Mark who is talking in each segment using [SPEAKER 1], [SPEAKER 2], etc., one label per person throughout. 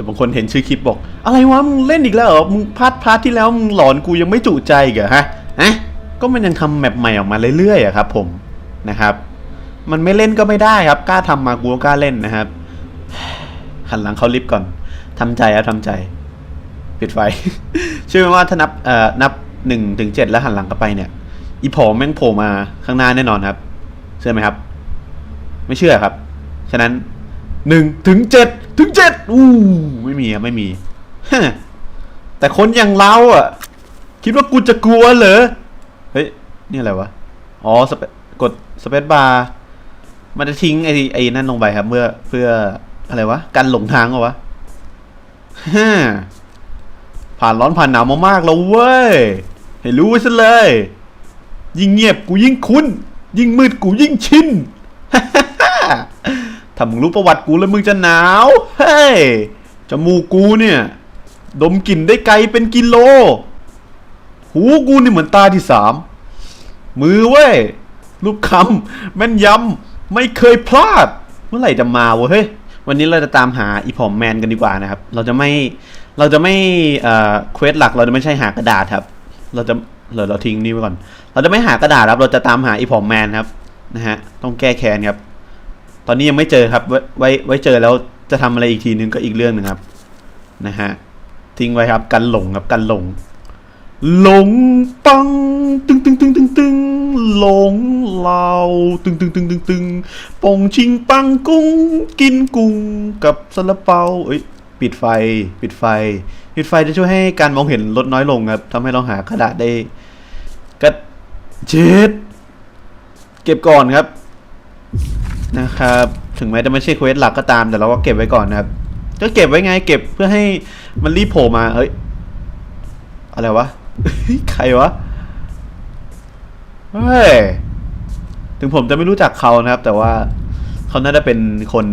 [SPEAKER 1] ดี๋ยวบางคนเห็นชื่อคลิปบอก อะไรวะมึงเล่นอีกแล้วเหรอมึงพาร์ทพาร์ทที่แล้วมึงหลอนกูยังไม่จุใจอีกเหรอฮะฮะก็มันยังทำแมปใหม่ออกมาเรื่อยๆอะครับ ผมนะครับ มันไม่เล่นก็ไม่ได้ครับกล้าทำมากูก็กล้าเล่นนะครับหันหลังเขาลิฟต์ก่อนทำใจครับทำใจปิดไฟเชื่อไหมว่าถ้านับเอ่อนับหนึ่งถึงเจ็ดแล้วหันหลังกลับไปเนี่ย อีผอมแม่งโผล่มาข้างหน้าแน่นอนครับ เชื่อไหมครับ ไม่เชื่อครับ ฉะนั้นหนึ่งถึงเจ็ด ถึงเจ็ดอู้ไม่มีครับไม่มีฮแต่คนอย่างเราอะ คิดว่ากูจะกลัวเหรอ เฮ้ย นี่อะไรวะ อ๋อสเปกดสเปซบาร์มันจะทิ้งไอ้ไอ้นั่นลงไปครับเมื่อเพื่ออะไรวะ กันหลงทางเหรอวะฮ่าผ่านร้อนผ่านหนาวมามากแล้วเว้ย ให้รู้ไว้ซะเลย ยิ่งเงียบกูยิ่งคุ้น ยิ่งมืดกูยิ่งชิน ถ้ามึงรู้ประวัติกูแล้วมึงจะหนาว เฮ้ย จมูกกูเนี่ย ดมกลิ่นได้ไกลเป็นกิโล หูกูนี่เหมือนตาที่สาม มือเว้ย รูปคำแม่นยำ ไม่เคยพลาด เมื่อไหร่จะมาวะเฮ้ย วันนี้เราจะตามหาอีผอมแมนกันดีกว่านะครับ เราจะไม่ เราจะไม่เอ่อเควสหลักเราจะไม่ใช่หากระดาษครับ เราจะเดี๋ยวเราทิ้งนี่ไว้ก่อน เราจะไม่หากระดาษครับ เราจะตามหาอีผอมแมนครับ นะฮะ ต้องแก้แค้นครับ ตอนนี้ยังไม่เจอครับ ไว้ไว้ไวเจอแล้วจะทำอะไรอีกทีนึงก็อีกเรื่องหนึ่งครับนะฮะทิ้งไว้ครับ กันหลงครับกันหลง หลงปังตึงตึงตึงตึงตึงหลงเราตึงตึงตึงตึงตึงปงชิงปังกุ้ง กินกุ้งกับซาลาเปาเอ้ยปิดไฟ ปิดไฟ ปิดไฟจะช่วยให้การมองเห็นลดน้อยลงครับทำให้เราหากระดาษได้ก็เจ็ดเก็บก่อนครับ นะครับ ถึงแม้จะไม่ใช่เควสหลักก็ตามแต่เราก็เก็บไว้ก่อนนะครับ ก็เก็บไว้ไง เก็บเพื่อให้มันรีบโผล่มาเอ้ย อะไรวะ ใครวะ เฮ้ย ถึงผมจะไม่รู้จักเขานะครับ แต่ว่าเขาน่าจะเป็นคน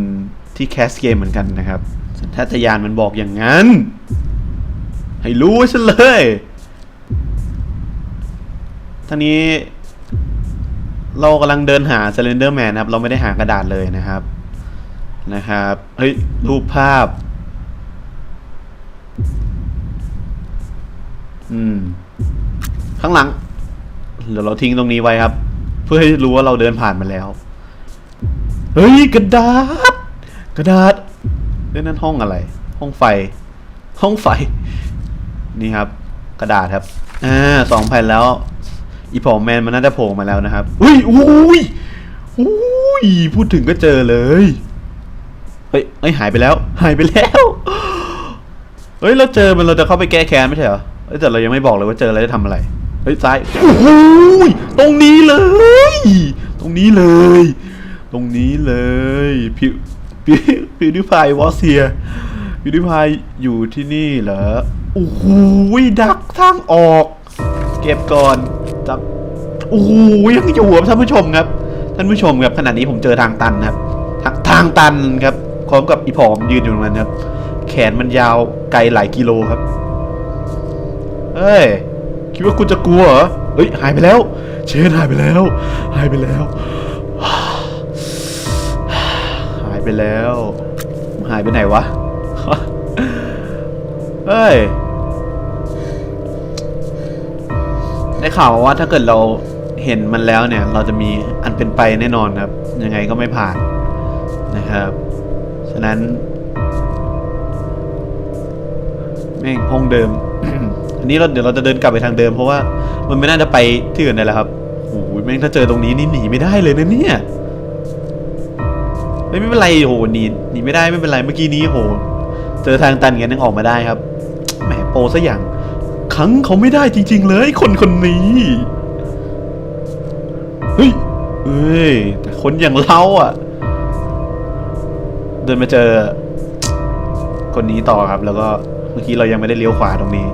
[SPEAKER 1] ที่แคสเกมเหมือนกันนะครับสัญชาตญาณมันบอกอย่างนั้น ให้รู้ไว้ซะเลยท่านี้ เรากำลังเดินหา Slender Man นะครับ เราไม่ได้หากระดาษเลยนะครับ นะครับ เฮ้ย รูปภาพ อืม ข้างหลัง เดี๋ยวเราทิ้งตรงนี้ไว้ครับ เพื่อให้รู้ว่าเราเดินผ่านมาแล้ว เฮ้ย กระดาษ กระดาษเฮ้ยนั่นห้องอะไร ห้องไฟ ห้องไฟ นี่ครับ กระดาษครับ อ่า สองแผ่นแล้ว อีพอแมนมันน่าจะโผล่มาแล้วนะครับ อุ้ยอุ้ยอุ้ยพูดถึงก็เจอเลย เฮ้ยเฮ้ยหายไปแล้ว หายไปแล้ว เฮ้ยเราเจอมันเราจะเข้าไปแก้แค้นไม่ใช่เหรอแต่เรายังไม่บอกเลยว่าเจอแล้วจะทำอะไร เฮ้ยซ้ายโอ้โหยตรงนี้เลย ตรงนี้เลย ตรงนี้เลยพิวพิวพิวดิพายวอสเซียพิวดิพายอยู่ที่นี่เหรอ โอ้โหยดักทางออก เก็บก่อน จับโอ้โหยังอยู่ครับท่านผู้ชมครับ ท่านผู้ชมครับขณะนี้ผมเจอทางตันครับ ทางทางตันครับพร้อมกับอีผอมยืนอยู่ตรงนั้นครับ แขนมันยาวไกลหลายกิโลครับเฮ้ยคิดว่ากูจะกลัวเหรอเฮ้ยหายไปแล้ว เชนหายไปแล้ว หายไปแล้ว หายไปแล้ว หายไปไหนวะเฮ้ย ได้ข่าวว่าถ้าเกิดเราเห็นมันแล้วเนี่ย เราจะมีอันเป็นไปแน่นอนครับ ยังไงก็ไม่ผ่านนะครับ ฉะนั้นแม่งห้องเดิม อันนี้เราเดี๋ยวเราจะเดินกลับไปทางเดิม เพราะว่ามันไม่น่าจะไปที่อื่นได้แล้วครับโอ้ยแม่งถ้าเจอตรงนี้นี่หนีไม่ได้เลยนะเนี่ยไม่เป็นไรโหหนีหนีไม่ได้ไม่เป็นไรเมื่อกี้นี้โหเจอทางตันกันยังออกมาได้ครับแหมโปซะอย่าง ขังเขาไม่ได้จริง ๆ เลยคนคนนี้เฮ้ยเอ้ยแต่คนอย่างเราอะ เดินมาเจอ คนนี้ต่อครับ แล้วก็เมื่อกี้เรายังไม่ได้เลี้ยวขวาตรงนี้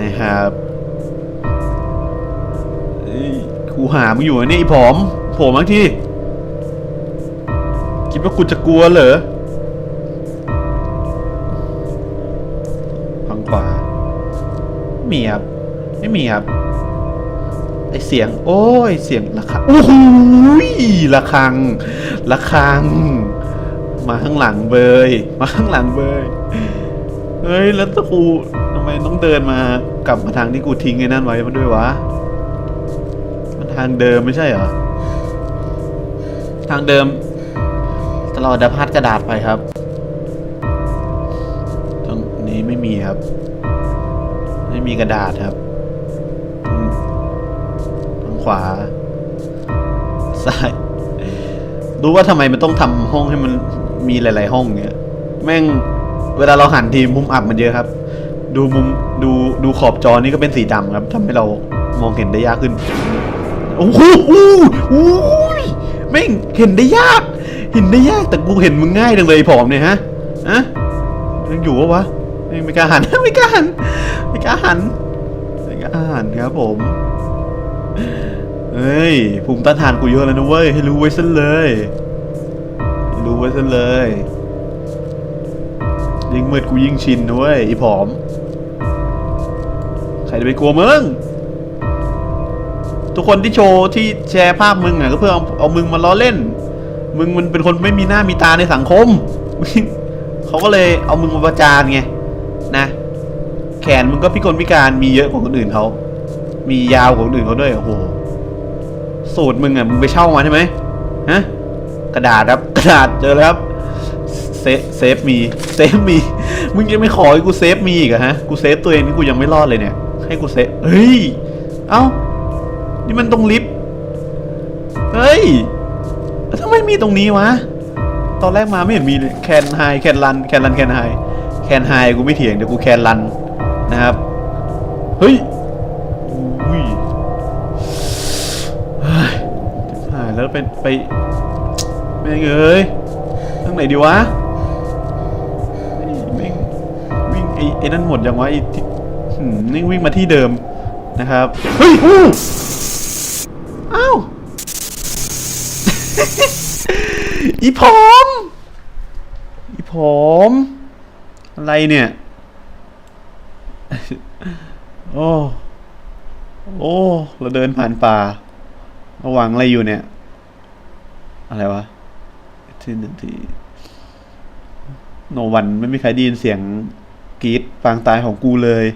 [SPEAKER 1] นะครับเอ้กูหามึงอยู่นี่ไอ้ผอมโผล่มาทีคิดว่ากูจะกลัวเหรอ ม่มีครับ ไม่มีครับ ไอเสียง โอ้ย เสียงระฆังโอ้โหยระฆังระฆัง มาข้างหลังเบย มาข้างหลังเบย เฮ้ย แล้วตะกูทำไมต้องเดินมากลับมาทางที่กูทิ้งไอ้นั่นไว้มาด้วยวะ มันทางเดิมไม่ใช่เหรอ ทางเดิมตลอดจะพัดกระดาษไปครับ ม่มีกระดาษครับทางขวา ซ้ายรู้ว่าทำไมมันต้องทำห้องให้มันมีหลาย ๆ ห้องเงี้ย แม่งเวลาเราหันทีมุมอับมันเยอะครับ ดูมุมดูดูขอบจอนี่ก็เป็นสีดำครับทำให้เรามองเห็นได้ยากขึ้น โอ้โหอู้อู้แม่งเห็นได้ยาก เห็นได้ยากแต่กูเห็นมึงง่ายจังเลยผอมเนี่ยฮะอะยังอยู่ปะวะ ไม่กล้าหัน ไม่กล้าหันไม่กล้าหันไม่กล้าหันครับผมเฮ้ยภูมิต้านทานกูเยอะแล้วนะเว้ยให้รู้ไว้ซะเลยให้รู้ไว้ซะเลย ยิ่งมืดกูยิ่งชินนะเว้ยอีผอม ใครจะไปกลัวมึงทุกคนที่โชว์ที่แชร์ภาพมึงอะก็เพื่อเอาเอามึงมาล้อเล่น มึงมันเป็นคนไม่มีหน้ามีตาในสังคม เขาก็เลยเอามึงมาประจานไง แขนมึงก็พิกลพิการมีเยอะกว่าคนอื่นเขา มียาวกว่าคนอื่นเขาด้วย โอ้โห สูตรมึงอะ มึงไปเช่ามาใช่ไหมฮะ กระดาษครับ กระดาษเจอแล้วครับ เซฟเซฟมี เซฟมี มึงยังไม่ขอให้กูเซฟมีอีกอะฮะ กูเซฟตัวเองนี่กูยังไม่รอดเลยเนี่ย ให้กูเซฟ เฮ้ย เอ้า นี่มันตรงลิฟต์ เฮ้ยทำไมมีตรงนี้วะ ตอนแรกมาไม่เห็นมีเลยแคนไฮแคนรันแคนรันแคนไฮแคนไฮกูไม่เถียงเดี๋ยวกูแคนรัน นะครับ เฮ้ยอุ้ยเฮ้ยหายแล้วเป็นไปแม่งเอ้ยทางไหนดีวะเฮ้ยแม่งวิ่งไอ้ไอ้นั่นหมดยังวะไอ้ที่หืมนี่วิ่งมาที่เดิมนะครับ เฮ้ยอู้อ้าวอีผอมอีผอมอะไรเนี่ย โอ้ โอ้ เราเดินผ่านป่าระหวังอะไรอยู่เนี่ย อะไรวะที่หนึ่งที่โนวันไม่มีใครได้ยินเสียงกรีดปางตายของกูเลย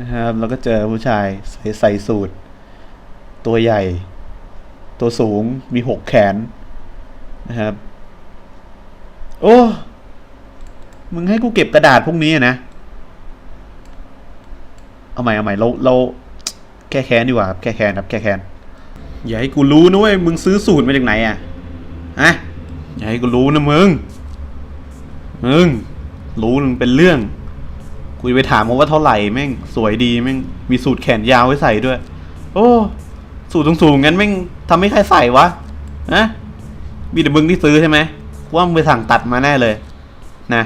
[SPEAKER 1] นะครับ แล้วก็เจอผู้ชายใส่ใส่สูทตัวใหญ่ ตัวสูงมีหกแขนนะครับ โอ้ มึงให้กูเก็บกระดาษพวกนี้นะ เอาใหม่เอาใหม่เราเราแก้แค้นดีกว่าแก้แค้นครับแก้แค้นอย่าให้กูรู้นะเว้ยมึงซื้อสูตรมาจากไหนอะฮะอย่าให้กูรู้นะมึงมึงรู้นึงเป็นเรื่องกูจะไปถามเขาว่าเท่าไหร่แม่งสวยดีแม่งมีสูตรแขนยาวไว้ใส่ด้วย โอ้สูตรสูงๆงั้นแม่งทำให้ใครใส่วะนะมีแต่มึงที่ซื้อใช่ไหมว่ามึงไปสั่งตัดมาแน่เลย นะ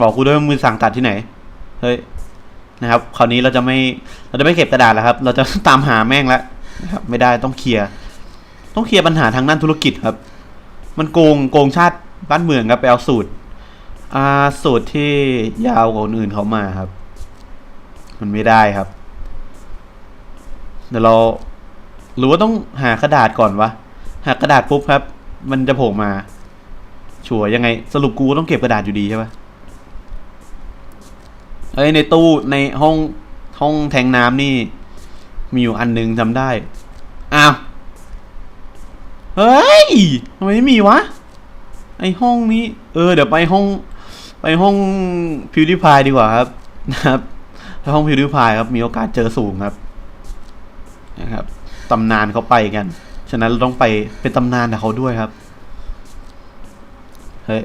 [SPEAKER 1] บอกกูด้วยว่ามึงสั่งตัดที่ไหน เฮ้ย นะครับ คราวนี้เราจะไม่เราจะไม่เก็บกระดาษแล้วครับ เราจะตามหาแม่งแล้วนะครับ ไม่ได้ต้องเคลียร์ ต้องเคลียร์ปัญหาทางด้านธุรกิจครับ มันโกงโกงชาติบ้านเมืองครับไปเอาสูตรอ่าสูตรที่ยาวกว่าคนอื่นเขามาครับ มันไม่ได้ครับ เดี๋ยวเราหรือว่าต้องหากระดาษก่อนวะหากระดาษปุ๊บครับ มันจะโผล่มาชัวร์ยังไงสรุปกูต้องเก็บกระดาษอยู่ดีใช่ปะ เอ้ยในตู้ในห้องห้องแทงน้ำนี่ มีอยู่อันหนึงจำได้ อ้าว เฮ้ยทำไมไม่มีวะ ไอห้องนี้ เออ เดี๋ยวไปห้อง ไปห้องพิวดิพายดีกว่าครับนะครับไปห้องพิวดิพายครับ มีโอกาสเจอสูงครับ นะครับตำนานเขาไปกัน ฉะนั้นเราต้องไปเป็นตำนานกับเขาด้วยครับ เฮ้ย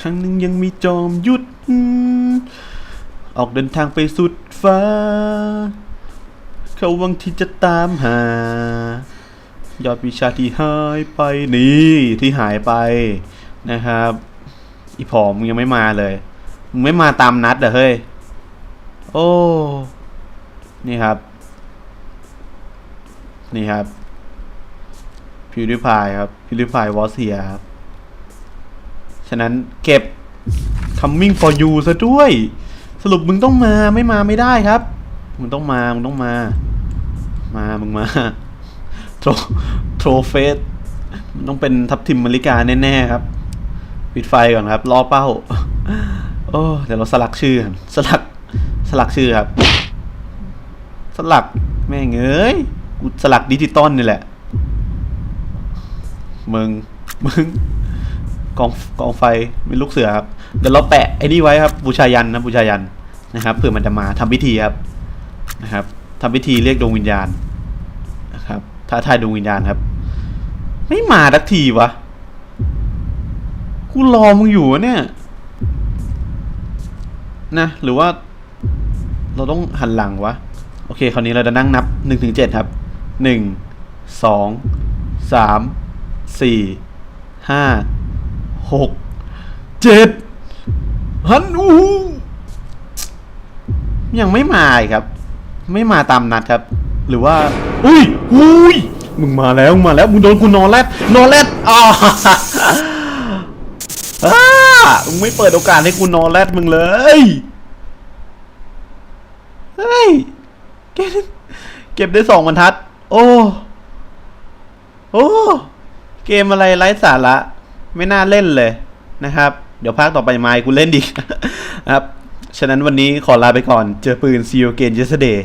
[SPEAKER 1] ครั้งหนึ่งยังมีจอมยุทธ ออกเดินทางไปสุดฟ้า เขาหวังที่จะตามหา ยอดวิชาที่หายไปนี่ที่หายไปนะครับ อีผอมมึงยังไม่มาเลยมึงไม่มาตามนัดเหรอเฮ้ย โอ้ นี่ครับ นี่ครับพิวดิพายครับพิวดิพายวอสเฮียครับ ฉะนั้นเก็บ coming for you ซะด้วย รุปมึงต้องมาไม่มาไม่ได้ครับ มึงต้องมา มึงต้องมา มา มึงมา โทรโทรเฟสมันต้องเป็นทับทิมมาริกาแน่ๆครับ ปิดไฟก่อนครับรอเป้า โอ้เดี๋ยวเราสลักชื่อ สลัก สลักชื่อครับ สลักแม่งเอ้ย กูสลักดิจิตอลนี่แหละ มึง มึง กองกองไฟเป็นลูกเสือครับ เดี๋ยวเราแปะไอ้นี่ไว้ครับบูชายันนะบูชายันนะครับเผื่อมันจะมาทำพิธีครับนะครับทำพิธีเรียกดวงวิญญาณนะครับท้าทายดวงวิญญาณครับ ไม่มาสักทีวะกูรอมึงอยู่เนี่ยนะหรือว่า เราต้องหันหลังวะโอเค คราวนี้เราจะนั่งนับหนึ่งถึงเจ็ดครับหนึ่งสองสามสี่ห้าหกเจ็ด ฮันอูยังไม่มาครับ ไม่มาตามนัดครับ หรือว่า อุ้ยอุ้ยมึงมาแล้วมาแล้วมึงโดนกูนอนแรดนอนแรดอ่าอ้ามึงไม่เปิดโอกาสให้กูนอนแรดมึงเลยเฮ้ยเก็บเก็บได้สองบรรทัด โอ้โอ้เกมอะไรไร้สาระ ไม่น่าเล่นเลยนะครับ ดี๋ยวภาคต่อไปไมค์กูเล่นดีครับ ฉะนั้นวันนี้ขอลาไปก่อน เจอปืน See you again yesterday